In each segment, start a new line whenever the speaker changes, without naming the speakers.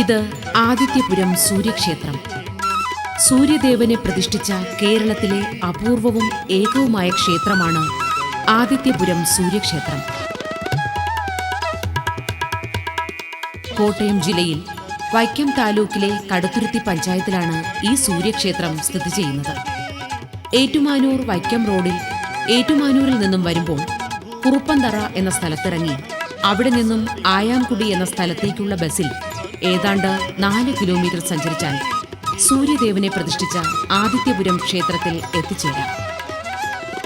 ഇത് ആദിത്യപുരം സൂര്യക്ഷേത്രം. സൂര്യദേവനെ പ്രതിഷ്ഠിച്ച കേരളത്തിലെ അപൂർവവും ഏകവുമായ ക്ഷേത്രമാണ് ആദിത്യപുരം സൂര്യക്ഷേത്രം. കോട്ടയം ജില്ലയിൽ വൈക്കം താലൂക്കിലെ കടുത്തുരുത്തി പഞ്ചായത്തിലാണ് ഈ സൂര്യക്ഷേത്രം സ്ഥിതി ചെയ്യുന്നത്. ഏറ്റുമാനൂർ വൈക്കം റോഡിൽ ഏറ്റുമാനൂരിൽ നിന്നും വരുമ്പോൾ കുറുപ്പന്തറ എന്ന സ്ഥലത്തിറങ്ങി അവിടെ നിന്നും ആയാംകുടി എന്ന സ്ഥലത്തേക്കുള്ള ബസ്സിൽ ഏതാണ്ട് നാല് കിലോമീറ്റർ സഞ്ചരിച്ചാൽ സൂര്യദേവനെ പ്രതിഷ്ഠിച്ച ആദിത്യപുരം ക്ഷേത്രത്തിൽ എത്തിച്ചേരാം.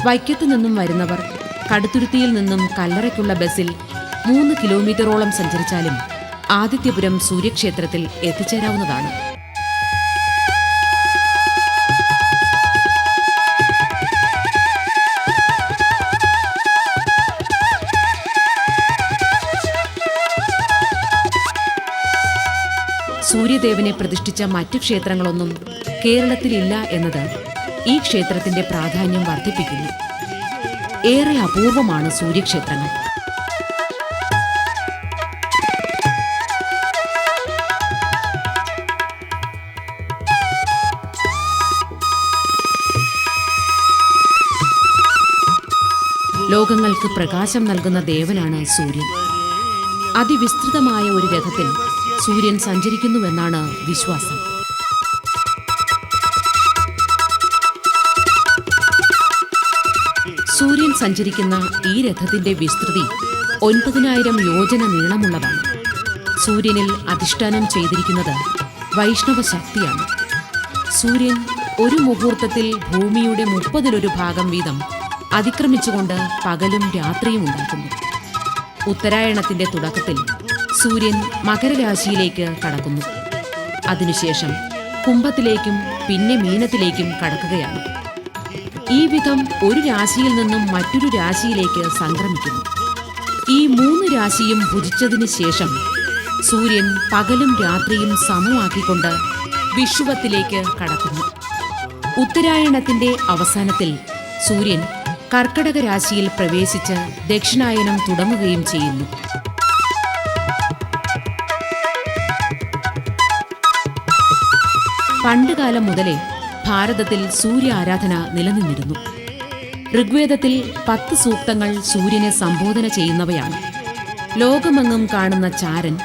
വൈക്കത്തു നിന്നും വരുന്നവർ കടുത്തുരുത്തിയിൽ നിന്നും കല്ലറയ്ക്കുള്ള ബസ്സിൽ മൂന്ന് കിലോമീറ്ററോളം സഞ്ചരിച്ചാലും ആദിത്യപുരം സൂര്യക്ഷേത്രത്തിൽ എത്തിച്ചേരാവുന്നതാണ്. സൂര്യദേവനെ പ്രതിഷ്ഠിച്ച മറ്റു ക്ഷേത്രങ്ങളൊന്നും കേരളത്തിലില്ല എന്നത് ഈ ക്ഷേത്രത്തിന്റെ പ്രാധാന്യം വർദ്ധിപ്പിക്കുന്നു. ഏറെ അപൂർവമാണ് സൂര്യക്ഷേത്രങ്ങൾ. ലോകങ്ങൾക്ക് പ്രകാശം നൽകുന്ന ദേവനാണ് സൂര്യൻ. അതിവിസ്തൃതമായ ഒരു രഥത്തിൽ സൂര്യൻ സഞ്ചരിക്കുന്നുവെന്നാണ് വിശ്വാസം. സൂര്യൻ സഞ്ചരിക്കുന്ന ഈ രഥത്തിന്റെ വിസ്തൃതി ഒൻപതിനായിരം യോജന നീളമുള്ളതാണ്. സൂര്യനിൽ അധിഷ്ഠാനം ചെയ്തിരിക്കുന്നത് വൈഷ്ണവ ശക്തിയാണ്. സൂര്യൻ ഒരു മുഹൂർത്തത്തിൽ ഭൂമിയുടെ മുപ്പതിലൊരു ഭാഗം വീതം അതിക്രമിച്ചുകൊണ്ട് പകലും രാത്രിയും ഉണ്ടാക്കുന്നു. ഉത്തരായണത്തിന്റെ തുടക്കത്തിൽ സൂര്യൻ മകരരാശിയിലേക്ക് കടക്കുന്നു. അതിനുശേഷം കുംഭത്തിലേക്കും പിന്നെ മീനത്തിലേക്കും കടക്കുകയാണ്. ഈ വിധം ഒരു രാശിയിൽ നിന്നും മറ്റൊരു രാശിയിലേക്ക് സംക്രമിക്കുന്നു. ഈ മൂന്ന് രാശിയും ഭുജിച്ചതിന് ശേഷം സൂര്യൻ പകലും രാത്രിയും സമമാക്കിക്കൊണ്ട് വിഷുവത്തിലേക്ക് കടക്കുന്നു. ഉത്തരായണത്തിന്റെ അവസാനത്തിൽ സൂര്യൻ കർക്കടക രാശിയിൽ പ്രവേശിച്ച് ദക്ഷിണായനം തുടങ്ങുകയും ചെയ്യുന്നു. പണ്ടുകാലം മുതലേ ഭാരതത്തിൽ സൂര്യ ആരാധന നിലനിന്നിരുന്നു. ഋഗ്വേദത്തിൽ പത്ത് സൂക്തങ്ങൾ സൂര്യനെ സംബോധന ചെയ്യുന്നവയാണ്. ലോകമെങ്ങും കാണുന്ന ചാരൻ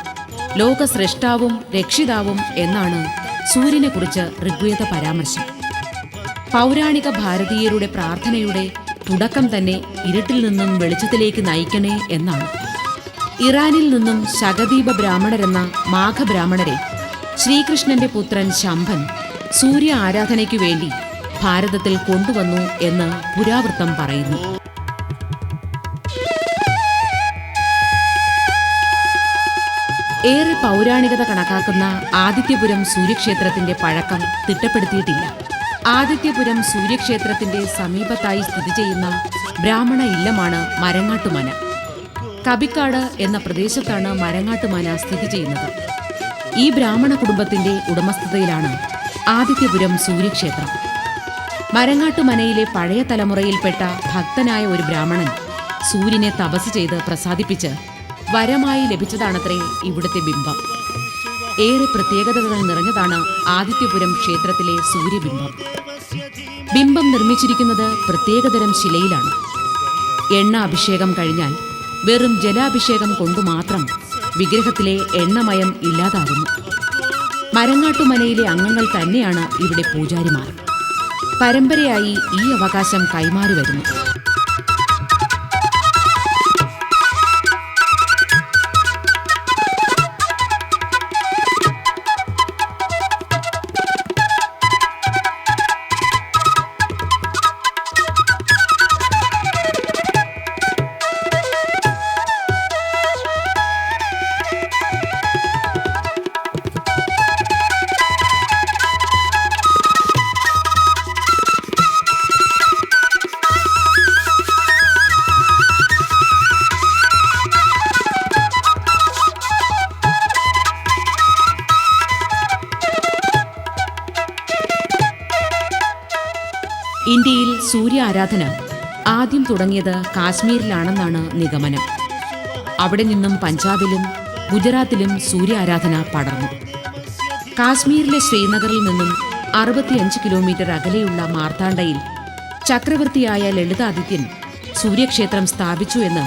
ലോകസ്രഷ്ടാവും രക്ഷിതാവും എന്നാണ് സൂര്യനെക്കുറിച്ച് ഋഗ്വേദ പരാമർശം. പൗരാണിക ഭാരതീയരുടെ പ്രാർത്ഥനയുടെ തുടക്കം തന്നെ ഇരുട്ടിൽ നിന്നും വെളിച്ചത്തിലേക്ക് നയിക്കണേ എന്നാണ്. ഇറാനിൽ നിന്നും ശകദീപ ബ്രാഹ്മണരെന്ന മാഘബ്രാഹ്മണരെ ശ്രീകൃഷ്ണന്റെ പുത്രൻ ശംഭൻ സൂര്യ ആരാധനയ്ക്കു വേണ്ടി ഭാരതത്തിൽ കൊണ്ടുവന്നു എന്ന് പുരാവൃത്തം പറയുന്നു. ഏറെ പൗരാണികത കണക്കാക്കുന്ന ആദിത്യപുരം സൂര്യക്ഷേത്രത്തിന്റെ പഴക്കം തിട്ടപ്പെടുത്തിയിട്ടില്ല. ആദിത്യപുരം സൂര്യക്ഷേത്രത്തിന്റെ സമീപത്തായി സ്ഥിതി ചെയ്യുന്ന ബ്രാഹ്മണ ഇല്ലമാണ് മരങ്ങാട്ടുമന. കബിക്കാട് എന്ന പ്രദേശത്താണ് മരങ്ങാട്ടുമന സ്ഥിതി ചെയ്യുന്നത്. ഈ ബ്രാഹ്മണ കുടുംബത്തിന്റെ ഉടമസ്ഥതയിലാണ് ആദിത്യപുരം സൂര്യക്ഷേത്രം. മരങ്ങാട്ടുമനയിലെ പഴയ തലമുറയിൽപ്പെട്ട ഭക്തനായ ഒരു ബ്രാഹ്മണൻ സൂര്യനെ തപസ് ചെയ്ത് പ്രസാദിപ്പിച്ച് വരമായി ലഭിച്ചതാണത്രേ ഇവിടുത്തെ ബിംബം. ഏറെ പ്രത്യേകതകൾ നിറഞ്ഞതാണ് ആദിത്യപുരം ക്ഷേത്രത്തിലെ സൂര്യബിംബം. ബിംബം നിർമ്മിച്ചിരിക്കുന്നത് പ്രത്യേകതരം ശിലയിലാണ്. എണ്ണ അഭിഷേകം കഴിഞ്ഞാൽ വെറും ജലാഭിഷേകം കൊണ്ടു മാത്രം വിഗ്രഹത്തിലെ എണ്ണമയം ഇല്ലാതാകുന്നു. മരങ്ങാട്ടുമലയിലെ അംഗങ്ങൾ തന്നെയാണ് ഇവിടെ പൂജാരിമാർ. പരമ്പരയായി ഈ അവകാശം കൈമാറി വരുന്നു സൂര്യ ആരാധന. ആദ്യം തുടങ്ങിയത് കാശ്മീരിലാണെന്നാണ് നിഗമനം. അവിടെ നിന്നും പഞ്ചാബിലും ഗുജറാത്തിലും സൂര്യ ആരാധന പടർന്നു. കാശ്മീരിലെ ശ്രീനഗറിൽ നിന്നും അറുപത്തിയഞ്ച് കിലോമീറ്റർ അകലെയുള്ള മാർത്താണ്ഡയിൽ ചക്രവർത്തിയായ ലളിതാദിത്യൻ സൂര്യക്ഷേത്രം സ്ഥാപിച്ചു എന്ന്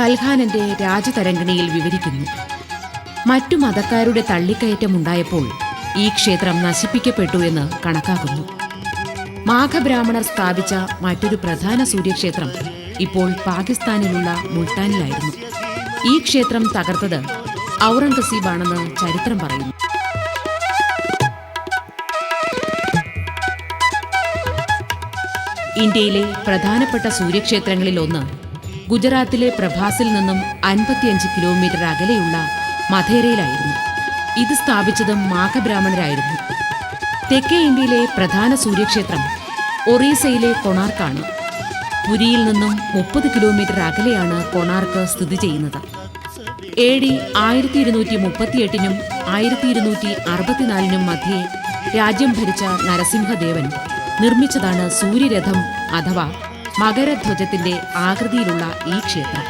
കൽഹാനന്റെ രാജതരംഗിണിയിൽ വിവരിക്കുന്നു. മറ്റു മതക്കാരുടെ തള്ളിക്കയറ്റമുണ്ടായപ്പോൾ ഈ ക്ഷേത്രം നശിപ്പിക്കപ്പെട്ടു എന്ന് കണക്കാക്കുന്നു. മാഘബ്രാഹ്മണർ സ്ഥാപിച്ച മറ്റൊരു പ്രധാന സൂര്യക്ഷേത്രം ഇപ്പോൾ പാകിസ്ഥാനിലുള്ള മുൾട്ടാനിലായിരുന്നു ഈ ക്ഷേത്രം തകർത്തത് ഔറംഗസീബാണെന്ന് ചരിത്രം പറയുന്നു. ഇന്ത്യയിലെ പ്രധാനപ്പെട്ട സൂര്യക്ഷേത്രങ്ങളിൽ ഒന്ന് ഗുജറാത്തിലെ പ്രഭാസിൽ നിന്നും അൻപത്തിയഞ്ച് കിലോമീറ്റർ അകലെയുള്ള മധേരയിലായിരുന്നു. ഇത് സ്ഥാപിച്ചതും മാഘബ്രാഹ്മണരായിരുന്നു. തെക്കേ ഇന്ത്യയിലെ പ്രധാന സൂര്യക്ഷേത്രം ഒറീസയിലെ കൊണാർക്കാണ്. പുരിയിൽ നിന്നും മുപ്പത് കിലോമീറ്റർ അകലെയാണ് കൊണാർക്ക് സ്ഥിതി ചെയ്യുന്നത്. എ ഡി ആയിരത്തി ഇരുന്നൂറ്റി മുപ്പത്തിയെട്ടിനും ആയിരത്തി ഇരുന്നൂറ്റി അറുപത്തിനാലിനും മധ്യേ രാജ്യം ഭരിച്ച നരസിംഹദേവൻ നിർമ്മിച്ചതാണ് സൂര്യരഥം അഥവാ മകരധ്വജത്തിന്റെ ആകൃതിയിലുള്ള ഈ ക്ഷേത്രം.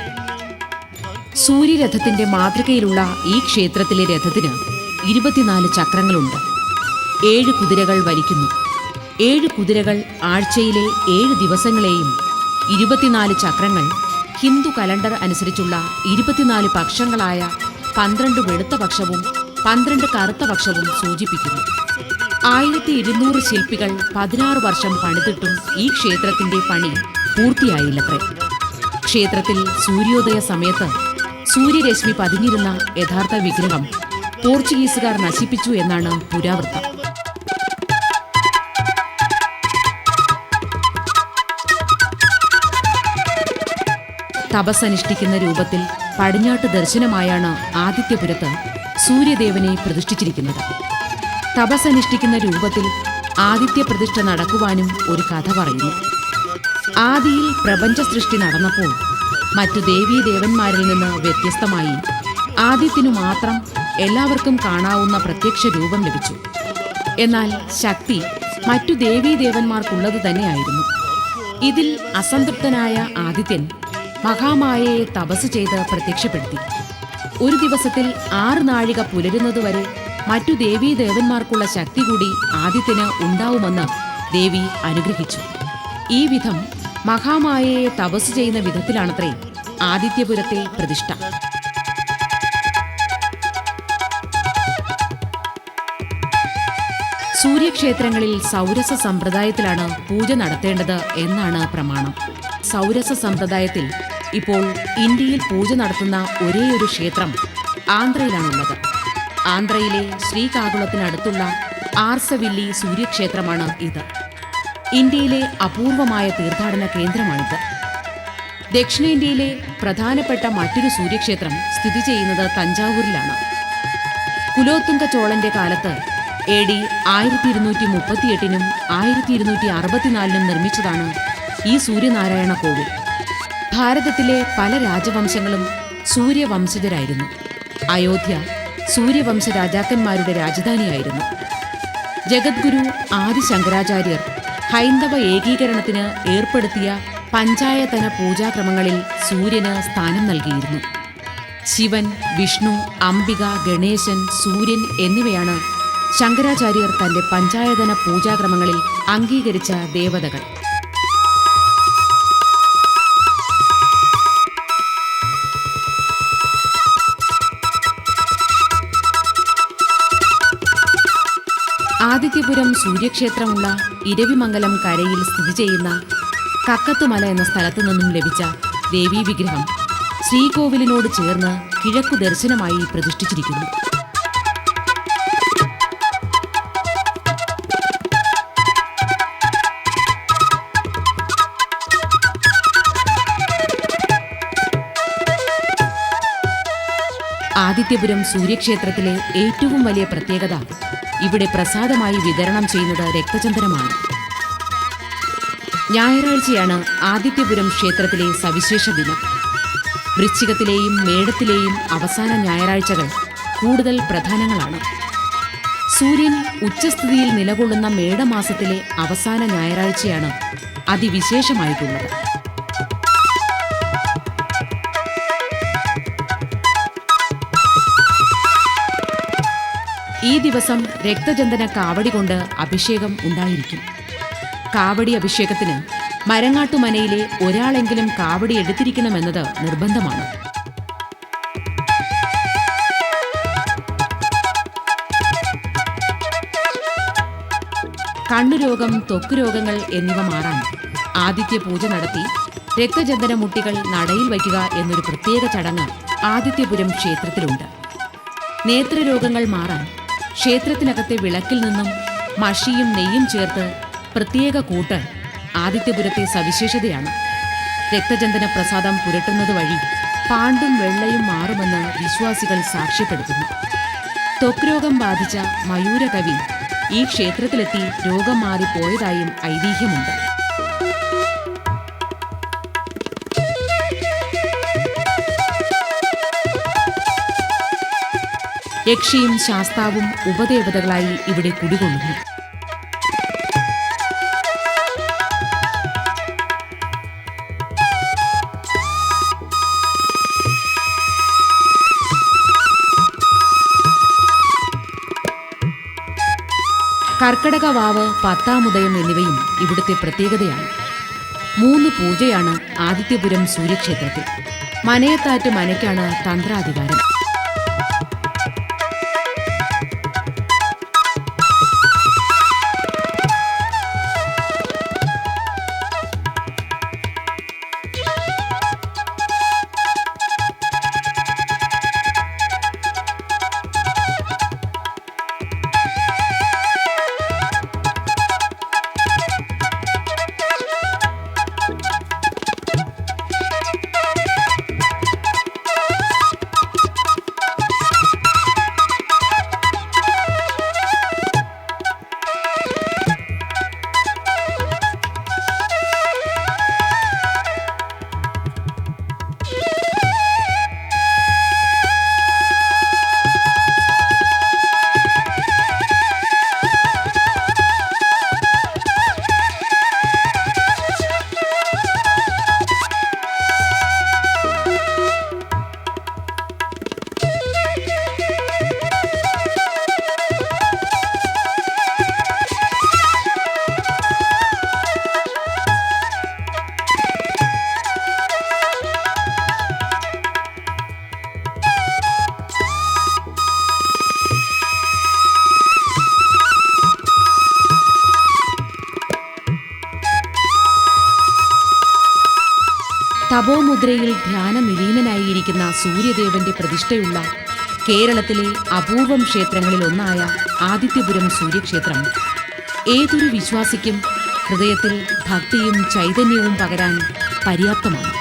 സൂര്യരഥത്തിന്റെ മാതൃകയിലുള്ള ഈ ക്ഷേത്രത്തിലെ രഥത്തിന് ഇരുപത്തിനാല് ചക്രങ്ങളുണ്ട്. ഏഴ് കുതിരകൾ വലിക്കുന്നു. ഏഴ് കുതിരകൾ ആഴ്ചയിലെ ഏഴ് ദിവസങ്ങളെയും ഇരുപത്തിനാല് ചക്രങ്ങൾ ഹിന്ദു കലണ്ടർ അനുസരിച്ചുള്ള ഇരുപത്തിനാല് പക്ഷങ്ങളായ പന്ത്രണ്ട് വെളുത്ത പക്ഷവും പന്ത്രണ്ട് കറുത്ത പക്ഷവും സൂചിപ്പിക്കുന്നു. ആയിരത്തി ഇരുന്നൂറ് ശില്പികൾ പതിനാറ് വർഷം പണിതിട്ടും ഈ ക്ഷേത്രത്തിന്റെ പണി പൂർത്തിയായില്ലത്രേ. ക്ഷേത്രത്തിൽ സൂര്യോദയ സമയത്ത് സൂര്യരശ്മി പതിഞ്ഞിരുന്ന യഥാർത്ഥ വിഗ്രഹം പോർച്ചുഗീസുകാർ നശിപ്പിച്ചു എന്നാണ് പുരാവൃത്തം. തപസ്സനുഷ്ഠിക്കുന്ന രൂപത്തിൽ പടിഞ്ഞാട്ട് ദർശനമായാണ് ആദിത്യപുരത്ത് സൂര്യദേവനെ പ്രതിഷ്ഠിച്ചിരിക്കുന്നത്. തപസ്സനുഷ്ഠിക്കുന്ന രൂപത്തിൽ ആദിത്യ പ്രതിഷ്ഠ നടക്കുവാനും ഒരു കഥ പറയുന്നു. ആദിയിൽ പ്രപഞ്ച സൃഷ്ടി നടന്നപ്പോൾ മറ്റു ദേവീദേവന്മാരിൽ നിന്ന് വ്യത്യസ്തമായി ആദിത്യനു മാത്രം എല്ലാവർക്കും കാണാവുന്ന പ്രത്യക്ഷ രൂപം ലഭിച്ചു. എന്നാൽ ശക്തി മറ്റു ദേവീദേവന്മാർക്കുള്ളത് തന്നെയായിരുന്നു. ഇതിൽ അസംതൃപ്തനായ ആദിത്യൻ മഹാമായയെ തപസ് ചെയ്ത് പ്രത്യക്ഷപ്പെടുത്തി. ഒരു ദിവസത്തിൽ ആറ് നാഴിക പുലരുന്നതുവരെ മറ്റു ദേവീദേവന്മാർക്കുള്ള ശക്തി കൂടി ആദിത്യന് ഉണ്ടാവുമെന്ന് ദേവി അനുഗ്രഹിച്ചു. ഈ വിധം മഹാമായയെ തപസ് ചെയ്യുന്ന വിധത്തിലാണത്രേ ആദിത്യപുരത്തെ പ്രതിഷ്ഠ. സൂര്യക്ഷേത്രങ്ങളിൽ സൗരസ സമ്പ്രദായത്തിലാണ് പൂജ നടത്തേണ്ടത് എന്നാണ് പ്രമാണം. സൗരസ സമ്പ്രദായത്തിൽ ഇപ്പോൾ ഇന്ത്യയിൽ പൂജ നടത്തുന്ന ഒരേയൊരു ക്ഷേത്രം ആന്ധ്രയിലാണുള്ളത്. ആന്ധ്രയിലെ ശ്രീകാകുളത്തിനടുത്തുള്ള ആർസവില്ലി സൂര്യക്ഷേത്രമാണ് ഇത്. ഇന്ത്യയിലെ അപൂർവമായ തീർത്ഥാടന കേന്ദ്രമാണിത്. ദക്ഷിണേന്ത്യയിലെ പ്രധാനപ്പെട്ട മറ്റൊരു സൂര്യക്ഷേത്രം സ്ഥിതി ചെയ്യുന്നത് തഞ്ചാവൂരിലാണ്. കുലോത്തുംഗ ചോളന്റെ കാലത്ത് എ ഡി ആയിരത്തി ഇരുന്നൂറ്റി മുപ്പത്തിയെട്ടിനും ആയിരത്തി ഇരുന്നൂറ്റി അറുപത്തിനാലിനും നിർമ്മിച്ചതാണ് ഈ സൂര്യനാരായണ കോവിൽ. ഭാരതത്തിലെ പല രാജവംശങ്ങളും സൂര്യവംശജരായിരുന്നു. അയോധ്യ സൂര്യവംശ രാജാക്കന്മാരുടെ രാജധാനിയായിരുന്നു. ജഗദ്ഗുരു ആദി ശങ്കരാചാര്യർ ഹൈന്ദവ ഏകീകരണത്തിന് ഏർപ്പെടുത്തിയ പഞ്ചായതന പൂജാക്രമങ്ങളിൽ സൂര്യന് സ്ഥാനം നൽകിയിരുന്നു. ശിവൻ വിഷ്ണു അംബിക ഗണേശൻ സൂര്യൻ എന്നിവയാണ് ശങ്കരാചാര്യർ തന്റെ പഞ്ചായതന പൂജാക്രമങ്ങളിൽ അംഗീകരിച്ച ദേവതകൾ. ആദിത്യപുരം സൂര്യക്ഷേത്രമുള്ള ഇരവിമംഗലം കരയിൽ സ്ഥിതി ചെയ്യുന്ന കക്കത്തുമല എന്ന സ്ഥലത്തു നിന്നും ലഭിച്ച ദേവീ വിഗ്രഹം ശ്രീകോവിലിനോട് ചേർന്ന് കിഴക്കു ദർശനമായി പ്രതിഷ്ഠിച്ചിരിക്കുന്നു. ആദിത്യപുരം സൂര്യക്ഷേത്രത്തിലെ ഏറ്റവും വലിയ പ്രത്യേകത ഇവിടെ പ്രസാദമായി വിതരണം ചെയ്യുന്നത് രക്തചന്ദ്രമാണ് ഞായറാഴ്ചയാണ് ആദിത്യപുരം ക്ഷേത്രത്തിലെ സവിശേഷ ദിനം. വൃശ്ചികത്തിലെയും മേടത്തിലെയും അവസാന ഞായറാഴ്ചകൾ കൂടുതൽ പ്രധാനങ്ങളാണ്. സൂര്യൻ ഉച്ചസ്ഥിതിയിൽ നിലകൊള്ളുന്ന മേടമാസത്തിലെ അവസാന ഞായറാഴ്ചയാണ് അതിവിശേഷമായിട്ടുള്ളത്. ഈ ദിവസം രക്തചന്ദന കാവടി കൊണ്ട് അഭിഷേകം ഉണ്ടായിരിക്കും. കാവടി അഭിഷേകത്തിന് മരങ്ങാട്ടുമനയിലെ ഒരാളെങ്കിലും കാവടി എടുത്തിരിക്കണമെന്നത് നിർബന്ധമാണ്. കണ്ണുരോഗം ത്വക്കുരോഗങ്ങൾ എന്നിവ മാറാൻ ആദിത്യ പൂജ നടത്തി രക്തചന്ദന മുട്ടികൾ നടയിൽ വയ്ക്കുക എന്നൊരു പ്രത്യേക ചടങ്ങ് ആദിത്യപുരം ക്ഷേത്രത്തിലുണ്ട്. നേത്രരോഗങ്ങൾ മാറാൻ ക്ഷേത്രത്തിനകത്തെ വിളക്കിൽ നിന്നും മഷിയും നെയ്യും ചേർത്ത് പ്രത്യേക കൂട്ട് ആദിത്യപുരത്തെ സവിശേഷതയാണ്. രക്തചന്ദന പ്രസാദം പുരട്ടുന്നത് വഴി പാണ്ടും വെള്ളയും മാറുമെന്ന് വിശ്വാസികൾ സാക്ഷ്യപ്പെടുത്തുന്നു. ത്വക് രോഗം ബാധിച്ച മയൂരകവി ഈ ക്ഷേത്രത്തിലെത്തി രോഗം മാറിപ്പോയതായും ഐതിഹ്യമുണ്ട്. യക്ഷിയും ശാസ്താവും ഉപദേവതകളായി ഇവിടെ കുടികൊള്ളുന്നു. കർക്കടക വാവ് പത്താമുദയം എന്നിവയും ഇവിടുത്തെ പ്രത്യേകതയാണ് മൂന്ന് പൂജയാണ് ആദിത്യപുരം സൂര്യക്ഷേത്രത്തിൽ. മനയത്താറ്റ് മനയ്ക്കാണ് തന്ത്രാധികാരം. തപോമുദ്രയിൽ ധ്യാനനിലീനനായിരിക്കുന്ന സൂര്യദേവന്റെ പ്രതിഷ്ഠയുള്ള കേരളത്തിലെ അപൂർവം ക്ഷേത്രങ്ങളിലൊന്നായ ആദിത്യപുരം സൂര്യക്ഷേത്രം. ഏതൊരു വിശ്വാസിക്കും ഹൃദയത്തിൽ ഭക്തിയും ചൈതന്യവും പകരാൻ പര്യാപ്തമാണ്.